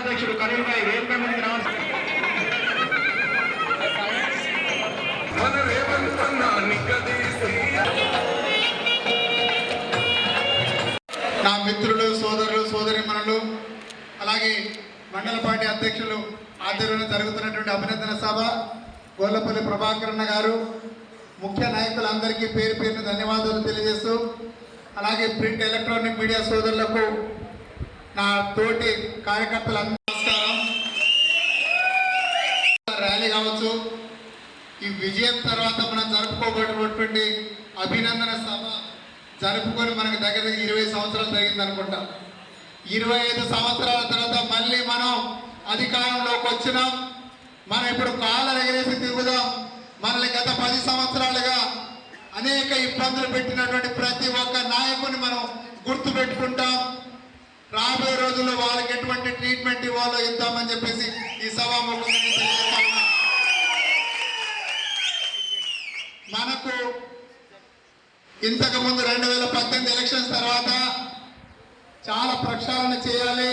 జిల్లాధ్యక్షుడు కరీం భాయ్ వేదిక మీదకి రావాల్సి మన రేవంత్ అన్న నిగ్గదీసి. నా మిత్రులు సోదరులు సోదరిమణులు అలాగే మండల పార్టీ అధ్యక్షులు ఆధ్వర్యంలో జరుగుతున్నటువంటి అభినందన సభ. గోల్లపల్లి ప్రభాకరణ గారు ముఖ్య నాయకులందరికీ పేరు పేరున ధన్యవాదాలు తెలియజేస్తూ అలాగే ప్రింట్ ఎలక్ట్రానిక్ మీడియా సోదరులకు నా తోటి కార్యకర్తలందరూ నమస్కారం. ర్యాలీ కావచ్చు. ఈ విజయం తర్వాత మనం జరుపుకోబడినటువంటి అభినందన సభ జరుపుకొని మనకు దగ్గర దగ్గర ఇరవై సంవత్సరాలు జరిగింది అనుకుంటా. ఇరవై ఐదు సంవత్సరాల తర్వాత మళ్ళీ మనం అధికారంలోకి వచ్చినాం. మనం ఇప్పుడు కాళ్ళ ఎగరేసి తిరుగుదాం. మనల్ని గత పది సంవత్సరాలుగా అనేక ఇబ్బందులు పెట్టినటువంటి ప్రతి ఒక్క నాయకుని మనం గుర్తు పెట్టుకుంటాం రాబోయే రోజుల్లో వాళ్ళకి ఎటువంటి ట్రీట్మెంట్ ఇవ్వాలో ఇద్దామని చెప్పేసి ఈ సభాముఖంగా మనకు ఇంతకు ముందు రెండు వేల పద్దెనిమిది ఎలక్షన్స్ తర్వాత చాలా ప్రక్షాళన చేయాలి.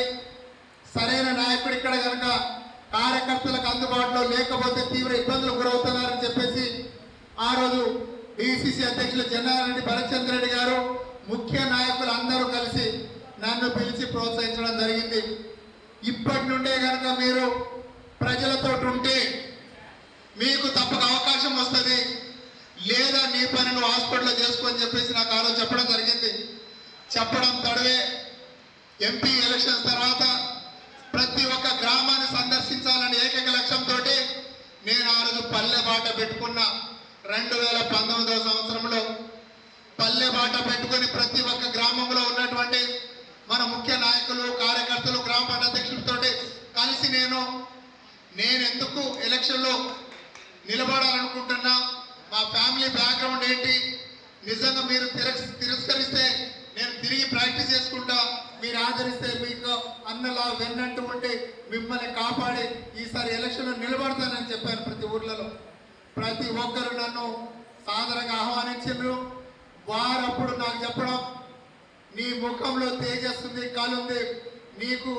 సరైన నాయకుడు ఇక్కడ కనుక కార్యకర్తలకు అందుబాటులో లేకపోతే తీవ్ర ఇబ్బందులు గురవుతున్నారని చెప్పేసి ఆ రోజు డిసిసి అధ్యక్షులు జనారెడ్డి భరత్చంద్ర రెడ్డి గారు ముఖ్య నాయకులు అందరూ కలిసి నన్ను పిలిచి ప్రోత్సహించడం జరిగింది. ఇప్పటి నుండే కనుక మీరు ప్రజలతో ఉంటే మీకు తప్పక అవకాశం వస్తుంది. లేదా నీ పని నువ్వు హాస్పిటల్లో చేసుకోని చెప్పేసి నాకు ఆలో చెప్పడం జరిగింది. చెప్పడం తడవే. ఎంపీ ఎలక్షన్స్ తర్వాత ప్రతి ఒక్క గ్రామాన్ని సందర్శించాలని ఏకైక లక్ష్యంతో నేను ఆ రోజు పల్లె బాట పెట్టుకున్న రెండు వేల పంతొమ్మిదవ సంవత్సరంలో పల్లె బాట పెట్టుకొని ప్రతి ఒక్క గ్రామంలో ఉన్నటువంటి మన ముఖ్య నాయకులు కార్యకర్తలు గ్రామ పంచాయతీ కలిసి నేను నేను ఎందుకు ఎలక్షన్లో నిలబడాలనుకుంటున్నా మా ఫ్యామిలీ బ్యాక్గ్రౌండ్ ఏంటి నిజంగా మీరు తిరస్ తిరస్కరిస్తే నేను తిరిగి ప్రాక్టీస్ చేసుకుంటా మీరు ఆదరిస్తే మీకు అన్నలా వెన్నంటూ ఉండి మిమ్మల్ని కాపాడి ఈసారి ఎలక్షన్లో నిలబడతానని చెప్పాను ప్రతి ఊర్లలో. ప్రతి ఒక్కరు నన్ను సాదరంగా ఆహ్వానించారు వారప్పుడు నాకు చెప్పడం నీ ముఖంలో తేజస్సుంది కాలుంది నీకు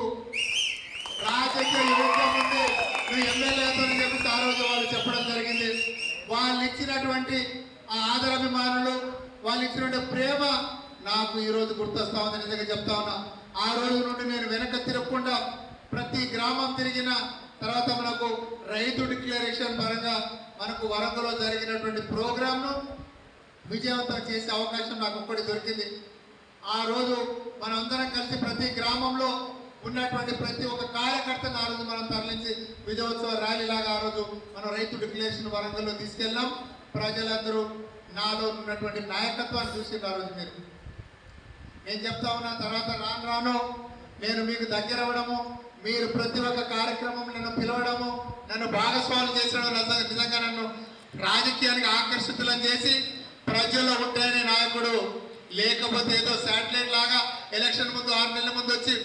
రాజకీయ యోగ్యం ఉంది. నువ్వు ఎమ్మెల్యే చెప్పి ఆ రోజు వాళ్ళు చెప్పడం జరిగింది. వాళ్ళు ఇచ్చినటువంటి ఆ ఆదరాభిమానులు వాళ్ళు ఇచ్చినటువంటి ప్రేమ నాకు ఈ రోజు గుర్తొస్తా ఉంది నిజంగా చెప్తా ఉన్నా. ఆ రోజు నుండి నేను వెనక తిరగకుండా ప్రతి గ్రామం తిరిగిన తర్వాత మనకు రైతు డిక్లరేషన్ పరంగా మనకు వరంగల్లో జరిగినటువంటి ప్రోగ్రామ్ను విజయవంతం చేసే అవకాశం నాకు ఒక్కటి దొరికింది. ఆ రోజు మనందరం కలిసి ప్రతి గ్రామంలో ఉన్నటువంటి ప్రతి ఒక్క కార్యకర్తను ఆ రోజు మనం తరలించి విజయోత్సవ ర్యాలీ లాగా ఆ రోజు మనం రైతు డిక్లరేషన్ వరంగల్లో తీసుకెళ్ళాం. ప్రజలందరూ నాలో ఉన్నటువంటి నాయకత్వాన్ని చూసి ఆ రోజు మీరు. నేను చెప్తా ఉన్నా తర్వాత రాను రాను నేను మీకు దగ్గర అవ్వడము మీరు ప్రతి ఒక్క కార్యక్రమం నన్ను పిలవడము నన్ను భాగస్వాములు చేసడం నిజంగా- నిజంగా నన్ను రాజకీయానికి ఆకర్షితులను చేసి ప్రజల్లో ఉంటేనే నాయకుడు లేకపోతే ఏదో శాటిలైట్ లాగా ఎలక్షన్ ముందు ఆరు నెలల ముందు వచ్చి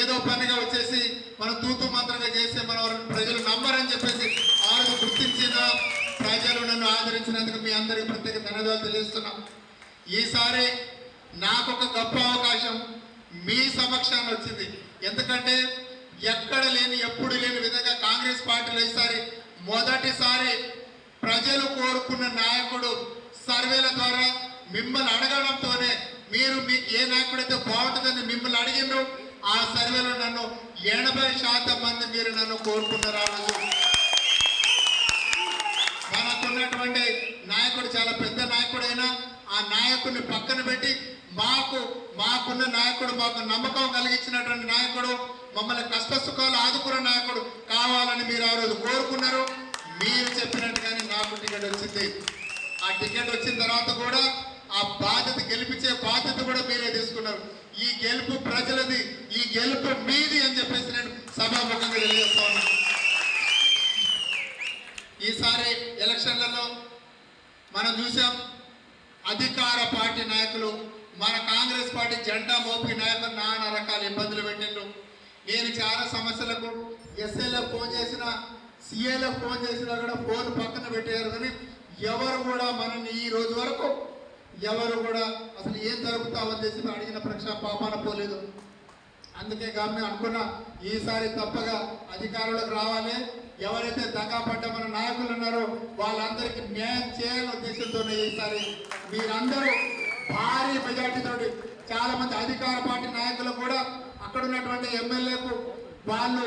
ఏదో పనిగా వచ్చేసి మనం తూతు మంత్రంగా చేస్తే మన ప్రజలు నమ్మరని చెప్పేసి ఆ రోజు గుర్తించిన ప్రజలు నన్ను ఆదరించినందుకు మీ అందరికీ ప్రత్యేక ధన్యవాదాలు తెలియజేస్తున్నాం. ఈసారి నాకు ఒక గొప్ప అవకాశం మీ సమక్షాన్ని వచ్చింది. ఎందుకంటే ఎక్కడ లేని ఎప్పుడు లేని విధంగా కాంగ్రెస్ పార్టీలో ఈసారి మొదటిసారి ప్రజలు కోరుకున్న నాయకుడు సర్వేల ద్వారా మిమ్మల్ని అడగడంతోనే మీరు మీకు ఏ నాయకుడైతే బాగుంటుందని మిమ్మల్ని అడిగిండ్రు ఆ సర్వేలో నన్ను ఎనభై శాతం మంది మీరు నన్ను కోరుకున్నారు ఆ రోజు మనకున్నటువంటి నాయకుడు చాలా పెద్ద నాయకుడైనా ఆ నాయకుడిని పక్కన పెట్టి మాకు మాకున్న నాయకుడు మాకు నమ్మకం కలిగించినటువంటి నాయకుడు మమ్మల్ని కష్ట సుఖాలు ఆదుకున్న నాయకుడు కావాలని మీరు ఆ రోజు కోరుకున్నారు. మీరు చెప్పినట్టుగానే నాకు టికెట్ వచ్చింది. ఆ టికెట్ వచ్చిన తర్వాత కూడా ఆ బాధ్యత గెలిపించే బాధ్యత కూడా మీరే తీసుకున్నారు. ఈ గెలుపు ప్రజలది ఈ గెలుపు మీది అని చెప్పేసి నేను సభాముఖంగా తెలియజేస్తా ఉన్నాను ఈసారి ఎలక్షన్లలో మనం చూసాం అధికార పార్టీ నాయకులు మన కాంగ్రెస్ పార్టీ జెండా మోపి నాయకులు నానా రకాల ఇబ్బందులు పెట్టిండ్రు. నేను చాలా సమస్యలకు ఎస్ఏలకు ఫోన్ చేసిన సిఏలకు ఫోన్ చేసినా కూడా ఫోన్ పక్కన పెట్టారు కానీ ఎవరు కూడా మనల్ని ఈ రోజు వరకు ఎవరు కూడా అసలు ఏం జరుగుతామని చేసి అడిగిన ప్రక్ష పాపాన పోలేదు. అందుకే మేము అనుకున్న ఈసారి తప్పగా అధికారులకు రావాలి. ఎవరైతే దగా పడ్డ మన నాయకులు ఉన్నారో వాళ్ళందరికీ న్యాయం చేయాలని ఉద్దేశంతో ఈసారి మీరందరూ భారీ మెజార్టీతో చాలా మంది అధికార పార్టీ నాయకులు కూడా అక్కడ ఉన్నటువంటి ఎమ్మెల్యేకు వాళ్ళు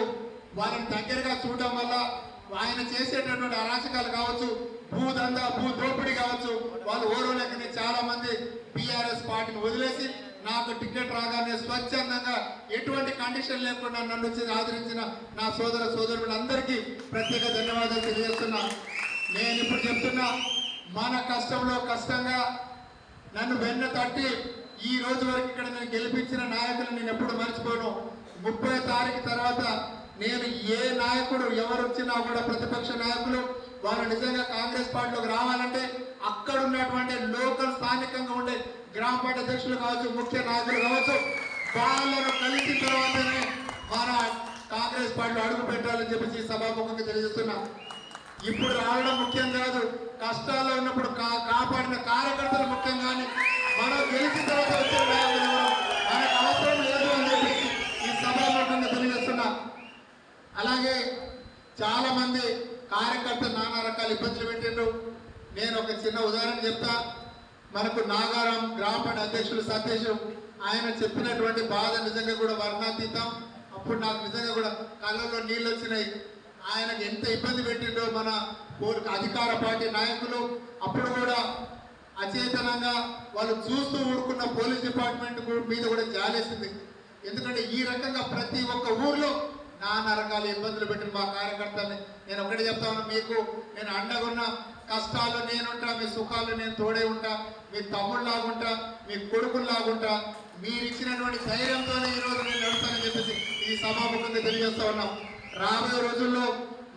వాళ్ళని దగ్గరగా చూడడం వల్ల ఆయన చేసేటటువంటి అరాచకాలు కావచ్చు భూదందా భూ దోపిడీ కావచ్చు. వాళ్ళు ఓర్వలేకనే చాలా మంది బీఆర్ఎస్ పార్టీని వదిలేసి నాకు టికెట్ రాగానే స్వచ్ఛందంగా ఎటువంటి కండిషన్ లేకుండా నన్ను వచ్చి ఆదరించిన నా సోదర సోదరులందరికీ ప్రత్యేక ధన్యవాదాలు తెలియజేస్తున్నా. నేను ఇప్పుడు చెప్తున్నా మన కష్టంలో కష్టంగా నన్ను వెన్న తట్టి ఈ రోజు వరకు ఇక్కడ నేను గెలిపించిన నాయకులు నేను ఎప్పుడు మర్చిపోను. ముప్పై తారీఖు తర్వాత నేను ఏ నాయకుడు ఎవరు వచ్చినా కూడా ప్రతిపక్ష నాయకులు వాళ్ళు నిజంగా కాంగ్రెస్ పార్టీలోకి రావాలంటే అక్కడ ఉన్నటువంటి లోకల్ స్థానికంగా ఉండే గ్రామ పార్టీ అధ్యక్షులు కావచ్చు ముఖ్య నాయకులు కావచ్చు వాళ్ళను కలిసిన తర్వాతనే మన కాంగ్రెస్ పార్టీలో అడుగు పెట్టాలని చెప్పేసి సభాముఖంగా తెలియజేస్తున్నా. ఇప్పుడు రావడం ముఖ్యం కాదు. కష్టాల్లో ఉన్నప్పుడు కా- కాపాడిన కార్యకర్తలు ముఖ్యం కానీ మనం గెలిచిన తర్వాత వచ్చిన నాయకులు మనకు అవసరం లేదు అని చెప్పేసి ఈ సభాముఖంగా తెలియజేస్తున్నా. అలాగే చాలా మంది కార్యకర్త నానా రకాల ఇబ్బందులు పెట్టిండ్రు. నేను ఒక చిన్న ఉదాహరణ చెప్తా. మనకు నాగారం గ్రామ పంచాయతీ అధ్యక్షులు సతీష్ ఆయన చెప్పినటువంటి బాధ నిజంగా కూడా వర్ణాతీతం. అప్పుడు నాకు నిజంగా కూడా కళ్ళలో నీళ్ళు వచ్చినాయి. ఆయనకు ఎంత ఇబ్బంది పెట్టిండో మన కోరిక అధికార పార్టీ నాయకులు. అప్పుడు కూడా అచేతనంగా వాళ్ళు చూస్తూ ఊరుకున్న పోలీస్ డిపార్ట్మెంట్ మీద కూడా జాలేసింది. ఎందుకంటే ఈ రకంగా ప్రతి ఒక్క ఊర్లో నానా రకాల ఇబ్బందులు పెట్టిన మా కార్యకర్తల్ని నేను ఒకటి చెప్తా మీకు నేను అండగున్న కష్టాలు నేనుంటా మీ సుఖాలు నేను తోడే ఉంటా మీ తమ్ముళ్ళలాగుంటా మీ కొడుకుల్లాగుంటా మీరు ఇచ్చినటువంటి ధైర్యంతోనే ఈ రోజు నేను నడుస్తానని చెప్పేసి ఈ సభాముఖంగా తెలియజేస్తా ఉన్నాం. రాబోయే రోజుల్లో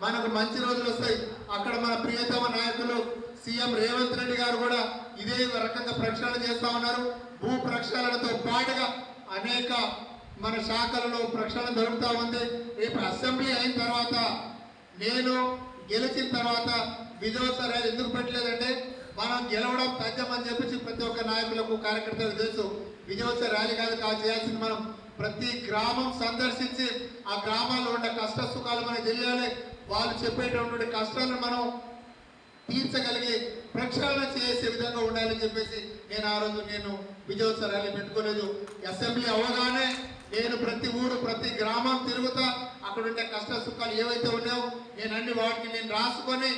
మనకు మంచి రోజులు వస్తాయి. అక్కడ మన ప్రియతమ నాయకులు సీఎం రేవంత్ రెడ్డి గారు కూడా ఇదే రకంగా ప్రక్షాళన చేస్తా ఉన్నారు. భూ ప్రక్షాళనతో పాటుగా అనేక మన శాఖలలో ప్రక్షాళన జరుగుతూ ఉంది. రేపు అసెంబ్లీ అయిన తర్వాత నేను గెలిచిన తర్వాత విజయోత్సవ ర్యాలీ ఎందుకు పెట్టలేదంటే మనం గెలవడం తథ్యమని చెప్పేసి ప్రతి ఒక్క నాయకులకు కార్యకర్తలకు తెలుసు. విజయోత్సవ ర్యాలీ కాదు కాదు చేయాల్సింది మనం ప్రతి గ్రామం సందర్శించి ఆ గ్రామాల్లో ఉండే కష్ట సుఖాలు మనకు తెలియాలి. వాళ్ళు చెప్పేటటువంటి కష్టాలను మనం తీర్చగలిగి ప్రక్షాళన చేసే విధంగా ఉండాలని చెప్పేసి నేను ఆ రోజు నేను విజయోత్సవ ర్యాలీ పెట్టుకోలేదు. అసెంబ్లీ అవగాహన నేను ప్రతి ఊరు ప్రతి గ్రామం తిరుగుతా అక్కడ ఉండే కష్ట సుఖాలు ఏవైతే ఉన్నాయో నేను అన్ని వాటిని నేను రాసుకొని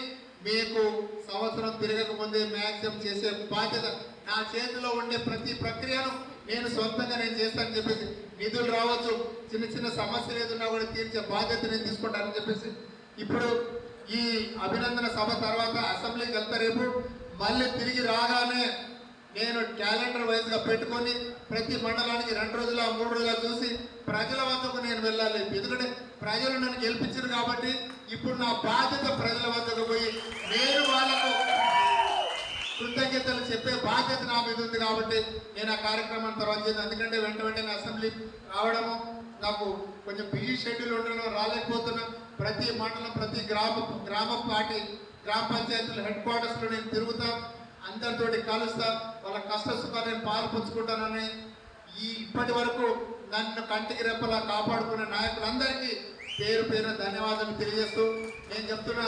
మీకు సంవత్సరం తిరగకముందే మ్యాక్సిమం చేసే బాధ్యత నా చేతిలో ఉండే ప్రతి ప్రక్రియను నేను సొంతంగా నేను చేస్తానని చెప్పేసి నిధులు రావచ్చు చిన్న చిన్న సమస్యలు ఏదున్నా కూడా తీర్చే బాధ్యత నేను తీసుకుంటానని చెప్పేసి ఇప్పుడు ఈ అభినందన సభ తర్వాత అసెంబ్లీకి వెళ్తా రేపు మళ్ళీ తిరిగి రాగానే నేను క్యాలెండర్ వైజ్గా పెట్టుకొని ప్రతి మండలానికి రెండు రోజుల మూడు రోజుల చూసి ప్రజల వద్దకు నేను వెళ్ళాలి. ఎందుకంటే ప్రజలు నన్ను గెలిపించారు కాబట్టి ఇప్పుడు నా బాధ్యత ప్రజల వద్దకు పోయి నేను వాళ్ళకు కృతజ్ఞతలు చెప్పే బాధ్యత నా మీద ఉంది కాబట్టి నేను ఆ కార్యక్రమం తర్వాత చేసి ఎందుకంటే వెంట వెంటనే అసెంబ్లీ రావడము నాకు కొంచెం బిజీ షెడ్యూల్ ఉండడం రాలేకపోతున్నా. ప్రతి మండలం ప్రతి గ్రామ గ్రామ పార్టీ గ్రామ పంచాయతీల హెడ్ క్వార్టర్స్లో నేను తిరుగుతాను అందరితోటి కలుస్తా వాళ్ళ కష్ట సుఖాన్ని పాల్పంచుకుంటానని ఈ ఇప్పటి వరకు నన్ను కంటికి రెప్పలా కాపాడుకున్న నాయకులందరికీ పేరు పేరు ధన్యవాదాలు తెలియజేస్తూ నేను చెప్తున్నా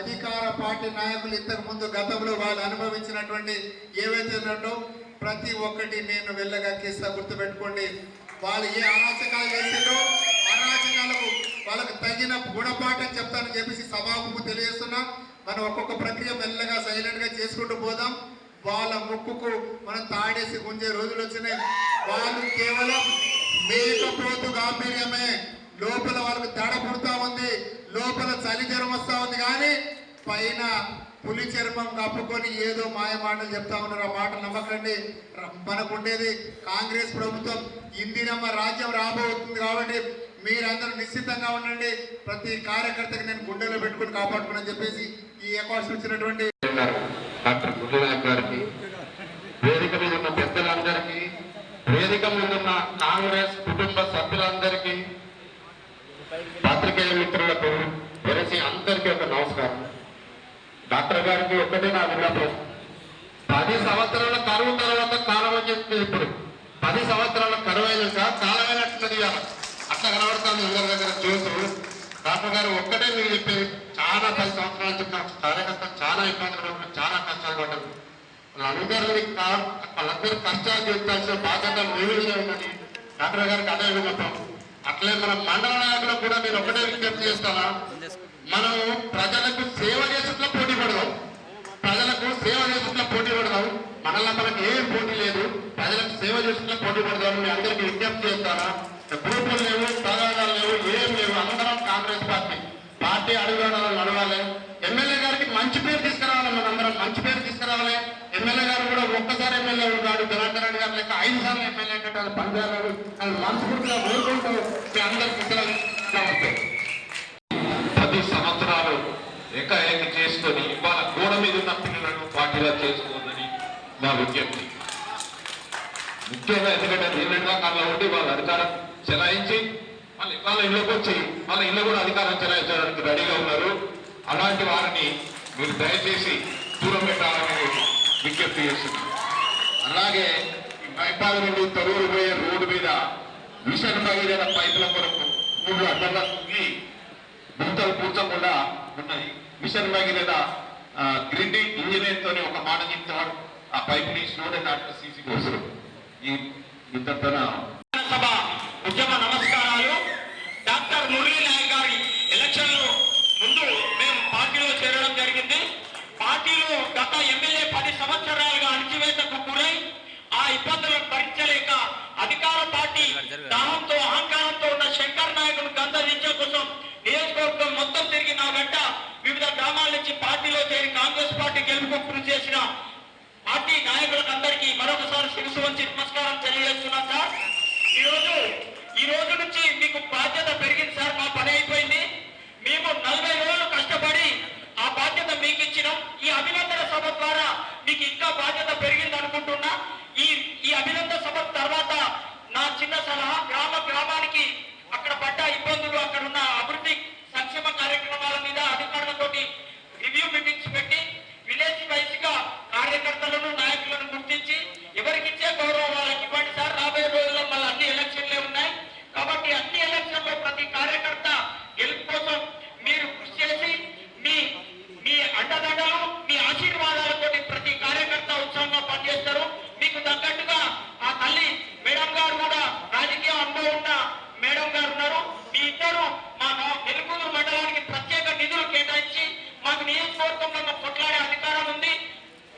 అధికార పార్టీ నాయకులు ఇంతకు ముందు గతంలో వాళ్ళు అనుభవించినటువంటి ఏవైతే ఉన్నట్టు ప్రతి ఒక్కటి నేను వెళ్ళగక్కిస్తా గుర్తుపెట్టుకోండి. వాళ్ళు ఏ అరాచకాలు చేసిండ్రో అరాచకాలకు వాళ్ళకు తగిన గుణపాఠం చెప్తానని చెప్పేసి సభాముఖం తెలియజేస్తున్నా. మనం ఒక్కొక్క ప్రక్రియ మెల్లగా సైలెంట్గా చేసుకుంటూ పోదాం. వాళ్ళ ముక్కుకు మనం తాడేసి గుంజే రోజులు వచ్చినాయి. వాళ్ళు కేవలం మేకపోతు గాంభీర్యమే. లోపల వాళ్ళకి దడ పుడతా ఉంది. లోపల చలి జ్వరం వస్తా ఉంది కానీ పైన పులి చర్మం కప్పుకొని ఏదో మాయ మాటలు చెప్తా ఉన్నారు. ఆ మాటలు నమ్మకండి. మనకు ఉండేది కాంగ్రెస్ ప్రభుత్వం. ఇందిరమ్మ రాజ్యం రాబోతుంది కాబట్టి మీరందరూ నిశ్చితంగా ఉండండి. ప్రతి కార్యకర్తకి నేను గుండెలో పెట్టుకుని కాపాడుకుని చెప్పేసి ఈ అవకాశం ఇచ్చినటువంటి డాక్టర్ గురునాథ్ గారికి వేదిక మీద ఉన్న పెద్దలందరికీ వేదిక మీద ఉన్న కాంగ్రెస్ కుటుంబ సభ్యులందరికీ పాత్రికేయ మిత్రులకు వెరసి అందరికీ ఒక నమస్కారం. డాక్టర్ గారికి ఒక్కటే నా విన్నపం. పది సంవత్సరాల కరువు తర్వాత కాలం అని చెప్తుంది ఇప్పుడు. పది సంవత్సరాల కరువు అయినాక కాలమైనట్టున్నది ఇవాళ. ఆశ కనబడుతుంది అందరి దగ్గర చూస్తూ డాక్టర్ గారు ఒక్కటే మీరు చెప్పేది చాలా పది సంవత్సరాల చెప్పిన కార్యకర్తలు చాలా ఇబ్బందులు పడుతున్నారు చాలా కష్టాలు పడ్డారు వాళ్ళందరినీ వాళ్ళందరూ కష్టాలు తీర్చాల్సిన బాధ్యత మీ ఉన్నది. డాక్టర్ గారికి అదే విన్నపం. అట్లే మన మండల నాయకులకు కూడా నేను ఒకటే విజ్ఞప్తి చేస్తానా మనం ప్రజలకు సేవ చేసేట్లో పోటీ పడదాం. ప్రజలకు సేవ చేసేట్లో పోటీ పడదాం. మనల్ని మనకి ఏం పోటీ లేదు. ప్రజలకు సేవ చేసేట్లో పోటీ పడదాం మీ అందరికీ విజ్ఞప్తి చేస్తానా గ్రూపులు లేవు ప్రధానాలు లేవు ఏం లేవు అందరం కాంగ్రెస్ పార్టీ పార్టీ అడుగుదాడాలు నడవాలి ఎమ్మెల్యే గారికి మంచి పేరు తీసుకురావాలి మనందరం మంచి పేరు తీసుకురావాలి ఎమ్మెల్యే గారు కూడా ఒక్కసారి ఎమ్మెల్యే ఉన్నాడు జనార్దన్ గారు లెక్క ఐదు సార్లు ఎమ్మెల్యే అంటే పనిచేయాలని వాళ్ళు మనస్ఫూర్తిగా కోరుకుంటూ మీ అందరికీ నమస్తే. పది సంవత్సరాలు ఏకాఏకి చేసుకొని ఇవాళ గోడ మీద ఉన్న పిల్లలను పార్టీలో చేసుకోవద్దని నా విజ్ఞప్తి. ముఖ్యంగా ఎందుకంటే నిన్నగా కళ్ళ ఉండి వాళ్ళ అధికారం చెలాయించి వాళ్ళ వాళ్ళ ఇళ్ళకి వచ్చి వాళ్ళ ఇల్లు కూడా అధికారం చెలాయించడానికి రెడీగా ఉన్నారు. అలాంటి వారిని మీరు దయచేసి దూరం పెట్టాలని విజ్ఞప్తి చేస్తున్నారు అలాగే ఈ మైపాడు నుండి తొలూరు పోయే రోడ్డు మీద మిషన్ భగీరథ పైపుల కొరకు మూడు అడ్డంగా కుంగి గుంతలు పూర్చకుండా ఉన్నాయి. మిషన్ భగీరథ గ్రిడ్ ఇంజనీర్ తోని ఒక మాట చెప్తాడు. ఆ పైపు ని స్లోడ్ సీసీ కోసం. ఈ ఇంతతో సభ ఉద్యమ నమస్కారాలు డాక్టర్ మురళీ నాయక్ గారి ఎలక్షన్లు ముందు మేము పార్టీలో చేరడం జరిగింది పార్టీలో గత ఎమ్మెల్యే పది సంవత్సరాలుగా అణచివేతకు గురై ఆ ఇబ్బందులను భరించలేక అధికార పార్టీ దాహంతో అహంకారంతో ఉన్న శంకర్ నాయకును గందరించే కోసం నియోజకవర్గం మొత్తం తిరిగి నా వెంట వివిధ గ్రామాల నుంచి పార్టీలో చేరి కాంగ్రెస్ పార్టీ గెలుపుకు కృషి చేసిన పార్టీ నాయకులకు అందరికీ మరొకసారి శిరసు వంచి నమస్కారం తెలియజేస్తున్నాను సార్ ఈ రోజు ఈ రోజు నుంచి మీకు బాధ్యత పెరిగింది సార్ మా పని అయిపోయింది మేము నలభై రోజులు కష్టపడి ఆ బాధ్యత మీకు ఇచ్చినాం ఈ అభినందన సభ ద్వారా మీకు ఇంకా బాధ్యత పెరిగింది అనుకుంటున్నా ఈ ఈ అభినందన సభ తర్వాత నా సలహా గ్రామ గ్రామానికి అక్కడ పడ్డ ఇబ్బందులు అక్కడ ఉన్న అభివృద్ధి సంక్షేమ కార్యక్రమాల మీద అధికారులతోటి రివ్యూ మీటింగ్స్ పెట్టి విలేజ్ వైజ్గా కార్యకర్తలను నాయకులను గుర్తించి ఎవరికి ఇచ్చే గౌరవం వాళ్ళకి ఇవ్వండి సార్ రాబోయే రోజుల్లో మళ్ళీ అన్ని ఎలక్షన్లే ఉన్నాయి కాబట్టి అన్ని ఎలక్షన్లో ప్రతి కార్యకర్త గెలుపు కోసం మీరు కృషి చేసి మీ మీ అండదండలు మీ ఆశీర్వాదాలతోటి ప్రతి కార్యకర్త ఉత్సాహంగా పనిచేస్తారు మీకు తగ్గట్టుగా ఆ తల్లి మేడం గారు కూడా రాజకీయ అనుభవం ఉన్న మేడం గారు ఉన్నారు మీ ఇద్దరు మా వెలుగురు మండలానికి ప్రత్యేక నిధులు కేటాయించి మాకు నియోజకవర్గంలో మాకు కొట్లాడే అధికారం ఉంది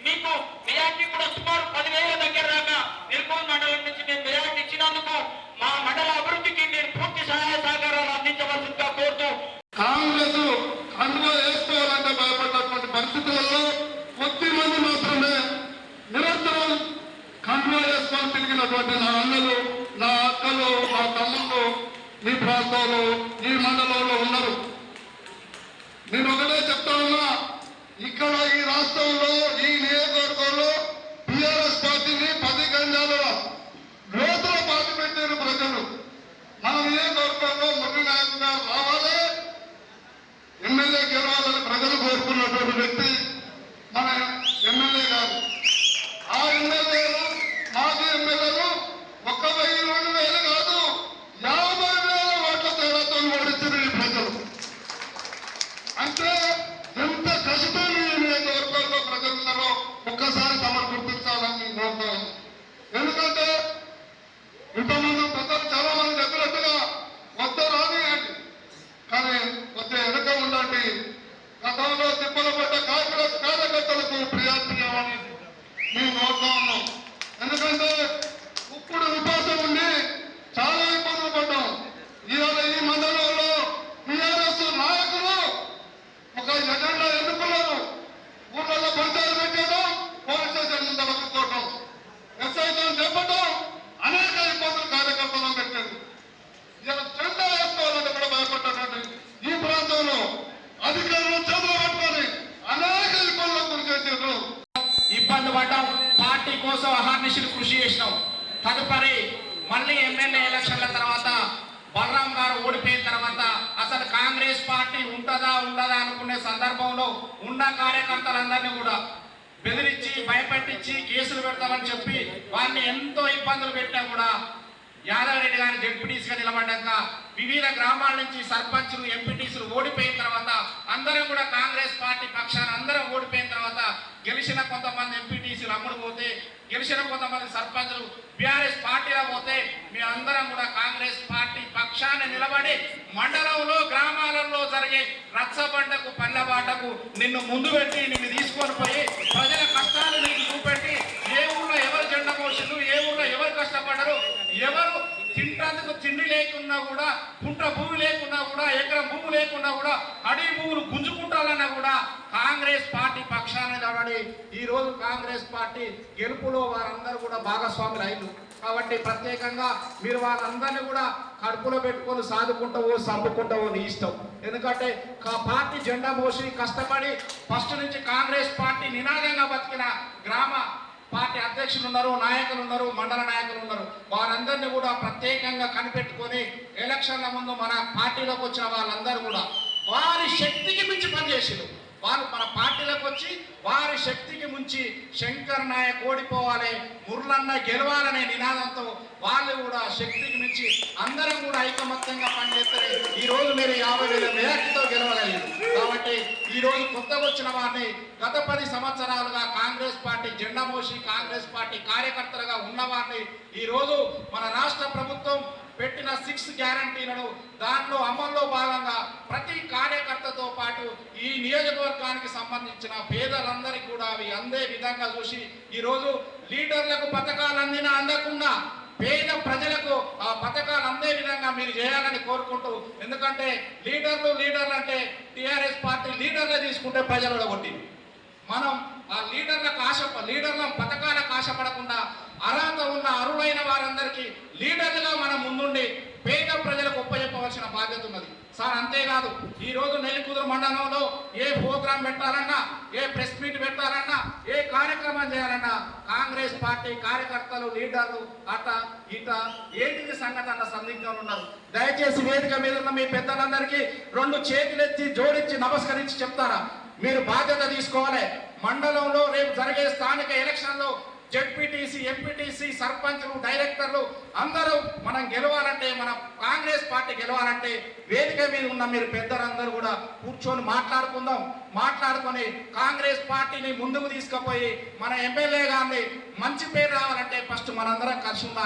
మీకు మెజార్టీ కూడా సుమారు పదివేల దగ్గర దాకా నిలుకూరు మండలం నుంచి మేము మెజార్టీ ఇచ్చినందుకు మా మండల అభివృద్ధికి మీరు పూర్తి సహాయ సహకారాలు అందించవలసిందిగా కోరుతూ కాంగ్రెస్ కండువా వేసుకోవాలంటే భయపడినటువంటి పరిస్థితులలో కొద్ది మంది మాత్రమే నిరంతరం కండువా వేసుకొని తిరిగినటువంటి నా అన్నలు నా అక్కలు నా తమ్ముళ్ళు ఈ ఈ మండలంలో ఉన్నారు. నేను ఒకటే చెప్తా ఉన్నా ఇక్కడ ఈ రాష్ట్రంలో ఈ నియోజకవర్గంలో టిఆర్ఎస్ పార్టీని పది గంజాల లోతులో పార్టీ పెట్టారు ప్రజలు. మన నియోజకవర్గంలో మురళి నాయక్ గారు రావాలి. ఎమ్మెల్యే గెలవాలని ప్రజలు కోరుకున్నటువంటి వ్యక్తి మన ఎమ్మెల్యే గారు. ఆ ఎమ్మెల్యేలు మాజీ ఎమ్మెల్యేలు ఒక్క వెయ్యి రెండు వేలు కాదు యాభై వేల ఓట్ల తేడాతో ఓడించారు ఈ ప్రజలు అంటే ఎంత కష్టం ఈ నియోజకవర్గంలో ప్రజలు ఉన్నారో ఒక్కసారి తమరు గుర్తించాలని నేను కోరుతాను ఎందుకంటే ఇంతమంది పెద్దలు చాలా మంది చెప్పినట్టుగా వద్ద రానియండి కానీ కొద్దిగా వెనుక ఉండండి గతంలో తిప్పలు పడ్డ కాంగ్రెస్ కార్యకర్తలకు ప్రియారిటీ ఇవ్వమని మేము కోరుతా ఉన్నాం ఎందుకంటే ఇప్పుడు విపాసం ఉండి చాలా ఇబ్బందులు పడ్డాం ఇవాళ ఈ మండలంలో టీఆర్ఎస్ నాయకులు ఒక ఎజెండా ఎన్నుకున్నారు ఊళ్ళలో పంచాయతీ పెట్టడం పోలీస్ స్టేషన్ ముందర ఒప్పుకోవటం ఎస్ఐతో చెప్పడం అనేక ఇబ్బందులు కార్యకర్తలను పెట్టింది ఇలా జెండా వేసుకోవాలంటే కూడా భయపడ్డటువంటి ఈ ప్రాంతంలో అధికారులు చేతులు పట్టుకొని అనేక ఇబ్బందులకు గురి చేసారు ఇబ్బంది పడ్డాం పార్టీ కోసం అహర్నిశలు కృషి చేసినాం తదుపరి మళ్ళీ ఎమ్మెల్యే ఎలక్షన్ల తర్వాత బలరాం గారు ఓడిపోయిన తర్వాత అసలు కాంగ్రెస్ పార్టీ ఉంటుందా ఉండదా అనుకునే సందర్భంలో ఉన్న కార్యకర్తలందరినీ కూడా బెదిరించి భయపెట్టించి కేసులు పెడతామని చెప్పి వారిని ఎంతో ఇబ్బందులు పెట్టినా కూడా యాదవ్ రెడ్డి గారి జడ్పీటీసీగా నిలబడ్డాక వివిధ గ్రామాల నుంచి సర్పంచ్లు ఎంపీటీసులు ఓడిపోయిన తర్వాత అందరం కూడా కాంగ్రెస్ పార్టీ పక్షాన అందరం ఓడిపోయిన తర్వాత గెలిచిన కొంతమంది ఎంపీటీసీలు అమ్ముడు పోతే గెలిచిన కొంతమంది సర్పంచులు బీఆర్ఎస్ పార్టీలో పోతే మీ అందరం కూడా కాంగ్రెస్ పార్టీ పక్షాన నిలబడి మండలంలో గ్రామాలలో జరిగే రచ్చబండకు పల్లెబాటకు నిన్ను ముందు పెట్టి నిన్ను తీసుకొని పోయి ప్రజల కష్టాలు నీకు చూపెట్టి ఏ ఊర్లో ఎవరు జెండా మోసిండ్రు ఏ ఊర్లో ఎవరు కష్టపడ్డారు ఎవరు తింటందుకు తిండి లేకున్నా కూడా పుంట భూమి లేకున్నా కూడా ఎకరం భూమి లేకున్నా కూడా అడవి భూములు గుంజుకుంటాలన్నా కూడా కాంగ్రెస్ పార్టీ పక్షాన నిలబడి ఈ రోజు కాంగ్రెస్ పార్టీ గెలుపులో వారందరూ కూడా భాగస్వాములు అయ్యారు కాబట్టి ప్రత్యేకంగా మీరు వాళ్ళందరినీ కూడా కడుపులో పెట్టుకొని సాదుకుంటావో సర్దుకుంటావో నీ ఇష్టం. ఎందుకంటే పార్టీ జెండా మోసి కష్టపడి ఫస్ట్ నుంచి కాంగ్రెస్ పార్టీ నినాదంగా బతికిన గ్రామ పార్టీ అధ్యక్షులు ఉన్నారు నాయకులు ఉన్నారు మండల నాయకులు ఉన్నారు. వారందరినీ కూడా ప్రత్యేకంగా కనిపెట్టుకొని ఎలక్షన్ల ముందు మన పార్టీలోకి వచ్చిన వాళ్ళందరూ కూడా వారి శక్తికి మించి పనిచేసారు వాళ్ళు మన పార్టీలకు వచ్చి వారి శక్తికి ముంచి శంకర్ నాయక్ ఓడిపోవాలి మురళన్న గెలవాలనే నినాదంతో వాళ్ళు కూడా శక్తికి మించి అందరం కూడా ఐకమత్యంగా పనిచేస్తారు ఈ రోజు మీరు యాభై వేల మేరతో గెలవగలిగారు. కాబట్టి ఈ రోజు కొత్తగా వచ్చిన వారిని గత పది సంవత్సరాలుగా కాంగ్రెస్ పార్టీ జెండా మోసి కాంగ్రెస్ పార్టీ కార్యకర్తలుగా ఉన్నవారిని ఈ రోజు మన రాష్ట్ర ప్రభుత్వం పెట్టిన సిక్స్ గ్యారంటీలను దాంట్లో అమల్లో భాగంగా ప్రతి కార్యకర్తతో పాటు ఈ నియోజకవర్గానికి సంబంధించిన పేదలందరికీ కూడా అవి అందే విధంగా చూసి ఈరోజు లీడర్లకు పథకాలు అందినా అందకుండా పేద ప్రజలకు ఆ పథకాలు అందే విధంగా మీరు చేయాలని కోరుకుంటూ ఎందుకంటే లీడర్లు లీడర్లు అంటే టీఆర్ఎస్ పార్టీ లీడర్లే తీసుకుంటే ప్రజలు ఒకటి మనం ఆ లీడర్లకు ఆశ లీడర్ల పథకాలకు ఆశపడకుండా అర్హత ఉన్న అరుణైన వారందరికీ లీడర్లుగా మనం ముందుండి పేద ప్రజలకు ఒప్పచెప్పవలసిన బాధ్యత ఉన్నది. సార్ అంతేకాదు ఈరోజు రోజు నెల్లికుదురు మండలంలో ఏ ప్రోగ్రాం పెట్టాలన్నా ఏ ప్రెస్ మీట్ పెట్టాలన్నా ఏ కార్యక్రమం చేయాలన్నా కాంగ్రెస్ పార్టీ కార్యకర్తలు లీడర్లు అట ఇట ఏంటిది సంగతి అన్న సందిగ్ధంలో ఉన్నారు. దయచేసి వేదిక మీద ఉన్న మీ పెద్దలందరికీ రెండు చేతులెత్తి జోడించి నమస్కరించి చెప్తారా? మీరు బాధ్యత తీసుకోవాలి. మండలంలో రేపు జరిగే స్థానిక ఎలక్షన్లో జడ్పీటీసీ ఎంపీటీసీ సర్పంచ్లు డైరెక్టర్లు అందరూ మనం గెలవాలంటే మన కాంగ్రెస్ పార్టీ గెలవాలంటే వేదిక మీద ఉన్న మీరు పెద్దలందరూ కూడా కూర్చొని మాట్లాడుకుందాం. మాట్లాడుకొని కాంగ్రెస్ పార్టీని ముందుకు తీసుకుపోయి మన ఎమ్మెల్యే గారిని మంచి పేరు రావాలంటే ఫస్ట్ మనందరం కలిసి ఉండాలి.